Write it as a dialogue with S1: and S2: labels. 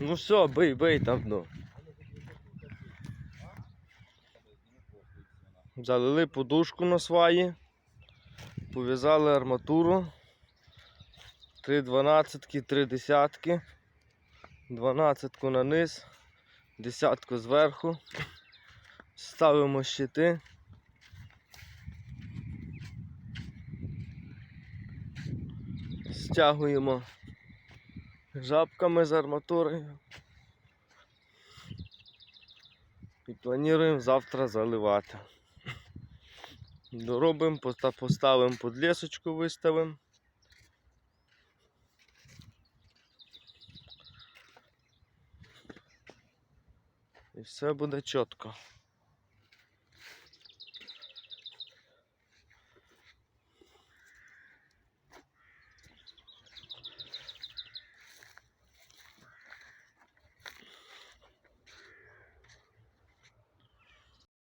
S1: Ну все, бий, бий там дно. Залили подушку на сваї, пов'язали арматуру. Три дванадцятки, три десятки. Дванадцятку на низ, десятку зверху. Ставимо щити. Стягуємо жабками з арматурою. І плануємо завтра заливати. Доробимо, поста- поставимо подлісочку, виставимо. І все буде чітко.